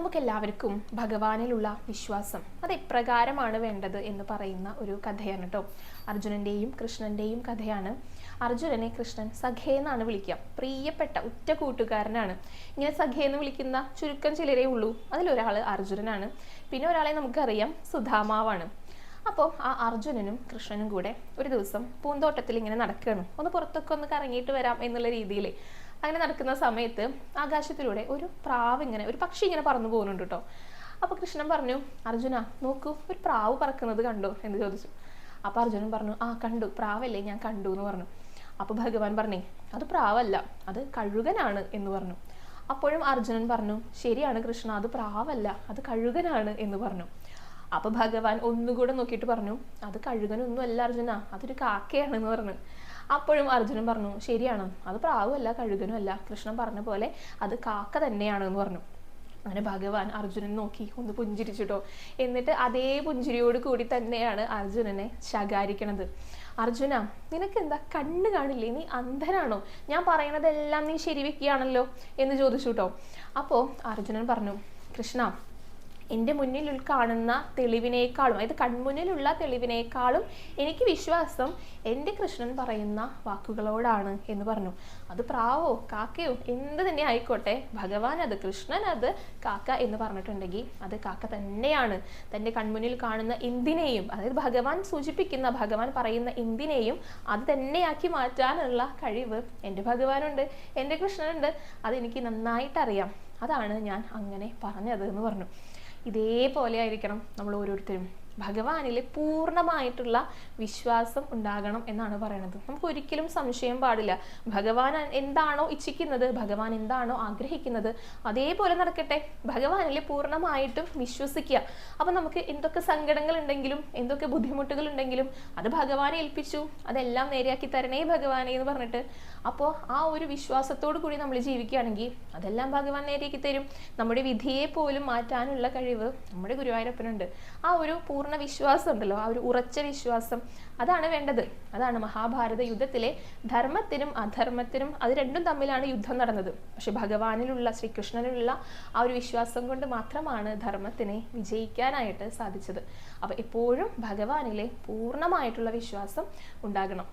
നമുക്കെല്ലാവർക്കും ഭഗവാനിലുള്ള വിശ്വാസം അത് എപ്രകാരമാണ് വേണ്ടത് എന്ന് പറയുന്ന ഒരു കഥയാണ് കേട്ടോ അർജുനന്റെയും കൃഷ്ണന്റെയും കഥയാണ്. അർജുനനെ കൃഷ്ണൻ സഖേ എന്നാണ് വിളിക്കുക. പ്രിയപ്പെട്ട ഉറ്റ കൂട്ടുകാരനാണ്. ഇങ്ങനെ സഖേ എന്ന് വിളിക്കുന്ന ചുരുക്കം ചിലരേ ഉള്ളൂ. അതിലൊരാൾ അർജുനനാണ്. പിന്നെ ഒരാളെ നമുക്കറിയാം സുധാമാവാണ്. അപ്പോൾ ആ അർജുനനും കൃഷ്ണനും കൂടെ ഒരു ദിവസം പൂന്തോട്ടത്തിൽ ഇങ്ങനെ നടക്കുകയാണ്. ഒന്ന് പുറത്തൊക്കെ ഒന്ന് കറങ്ങിയിട്ട് വരാം എന്നുള്ള രീതിയിൽ അങ്ങനെ നടക്കുന്ന സമയത്ത് ആകാശത്തിലൂടെ ഒരു പ്രാവ് ഇങ്ങനെ ഒരു പക്ഷി ഇങ്ങനെ പറന്നു പോകുന്നുണ്ട് കേട്ടോ അപ്പോൾ കൃഷ്ണൻ പറഞ്ഞു അർജുന നോക്കൂ ഒരു പ്രാവ് പറക്കുന്നത് കണ്ടോ? എന്ന് ചോദിച്ചു. അപ്പോൾ അർജുനൻ പറഞ്ഞു ആ കണ്ടു പ്രാവല്ലേ ഞാൻ കണ്ടു എന്ന് പറഞ്ഞു. അപ്പോൾ ഭഗവാൻ പറഞ്ഞേ അത് പ്രാവല്ല അത് കഴുകനാണ് എന്ന് പറഞ്ഞു. അപ്പോഴും അർജുനൻ പറഞ്ഞു ശരിയാണ് കൃഷ്ണ അത് പ്രാവല്ല അത് കഴുകനാണ് എന്ന് പറഞ്ഞു. അപ്പൊ ഭഗവാൻ ഒന്നുകൂടെ നോക്കിയിട്ട് പറഞ്ഞു അത് കഴുകനൊന്നും അല്ല അർജുന അതൊരു കാക്കയാണെന്ന് പറഞ്ഞു. അപ്പോഴും അർജുനൻ പറഞ്ഞു ശരിയാണ്. അത് പ്രാവുമല്ല കഴുകനും അല്ല കൃഷ്ണൻ പറഞ്ഞ പോലെ അത് കാക്ക തന്നെയാണ് എന്ന് പറഞ്ഞു. അങ്ങനെ ഭഗവാൻ അർജുനൻ നോക്കി ഒന്ന് പുഞ്ചിരിച്ചിട്ടോ? എന്നിട്ട് അതേ പുഞ്ചിരിയോട് കൂടി തന്നെയാണ് അർജുനനെ ശകാരിക്കണത്. അർജുന നിനക്ക് എന്താ കണ്ണ് കാണില്ലേ? നീ അന്ധനാണോ? ഞാൻ പറയണതെല്ലാം നീ ശരിവെക്കുകയാണല്ലോ? എന്ന് ചോദിച്ചു കേട്ടോ അപ്പോൾ അർജുനൻ പറഞ്ഞു കൃഷ്ണ എന്റെ മുന്നിൽ കാണുന്ന തെളിവിനേക്കാളും അതായത് കൺമുന്നിലുള്ള തെളിവിനേക്കാളും എനിക്ക് വിശ്വാസം എന്റെ കൃഷ്ണൻ പറയുന്ന വാക്കുകളോടാണ് എന്ന് പറഞ്ഞു. അത് പ്രാവോ കാക്കയോ എന്ത് തന്നെ ആയിക്കോട്ടെ ഭഗവാൻ അത് കൃഷ്ണൻ അത് കാക്ക എന്ന് പറഞ്ഞിട്ടുണ്ടെങ്കിൽ അത് കാക്ക തന്നെയാണ്. തന്റെ കൺമുന്നിൽ കാണുന്ന എന്തിനേയും അതായത് ഭഗവാൻ സൂചിപ്പിക്കുന്ന ഭഗവാൻ പറയുന്ന എന്തിനേയും അത് തന്നെയാക്കി മാറ്റാനുള്ള കഴിവ് എന്റെ ഭഗവാനുണ്ട് എന്റെ കൃഷ്ണനുണ്ട്. അതെനിക്ക് നന്നായിട്ടറിയാം. അതാണ് ഞാൻ അങ്ങനെ പറഞ്ഞത് എന്ന് പറഞ്ഞു. ഇതേപോലെ ആയിരിക്കണം നമ്മൾ ഓരോരുത്തരും. ഭഗവാനിൽ പൂർണമായിട്ടുള്ള വിശ്വാസം ഉണ്ടാകണം എന്നാണ് പറയുന്നത് നമുക്ക് ഒരിക്കലും സംശയം പാടില്ല. ഭഗവാൻ എന്താണോ ഇച്ഛിക്കുന്നത് ഭഗവാൻ എന്താണോ ആഗ്രഹിക്കുന്നത് അതേപോലെ നടക്കട്ടെ. ഭഗവാനിൽ പൂർണമായിട്ടും വിശ്വസിക്കുക. അപ്പം നമുക്ക് എന്തൊക്കെ സങ്കടങ്ങൾ ഉണ്ടെങ്കിലും എന്തൊക്കെ ബുദ്ധിമുട്ടുകൾ ഉണ്ടെങ്കിലും അത് ഭഗവാനെ ഏൽപ്പിച്ചു. അതെല്ലാം നേരെയാക്കി തരണേ ഭഗവാനെ എന്ന് പറഞ്ഞിട്ട്. അപ്പോൾ ആ ഒരു വിശ്വാസത്തോടു കൂടി നമ്മൾ ജീവിക്കുകയാണെങ്കിൽ അതെല്ലാം ഭഗവാൻ നേരെയാക്കി തരും. നമ്മുടെ വിധിയെ പോലും മാറ്റാനുള്ള കഴിവ് നമ്മുടെ ഗുരുവായൂരപ്പനുണ്ട്. ആ ഒരു പൂർണ വിശ്വാസം ഉണ്ടല്ലോ ആ ഒരു ഉറച്ച വിശ്വാസം. അതാണ് വേണ്ടത്. അതാണ് മഹാഭാരത യുദ്ധത്തിലെ ധർമ്മത്തിനും അധർമ്മത്തിനും അത് രണ്ടും തമ്മിലാണ് യുദ്ധം നടന്നത്. പക്ഷെ ഭഗവാനിലുള്ള ശ്രീകൃഷ്ണനിലുള്ള ആ ഒരു വിശ്വാസം കൊണ്ട് മാത്രമാണ് ധർമ്മത്തിനെ വിജയിക്കാനായിട്ട് സാധിച്ചത്. അപ്പോൾ എപ്പോഴും ഭഗവാനിലെ പൂർണമായിട്ടുള്ള വിശ്വാസം ഉണ്ടാകണം.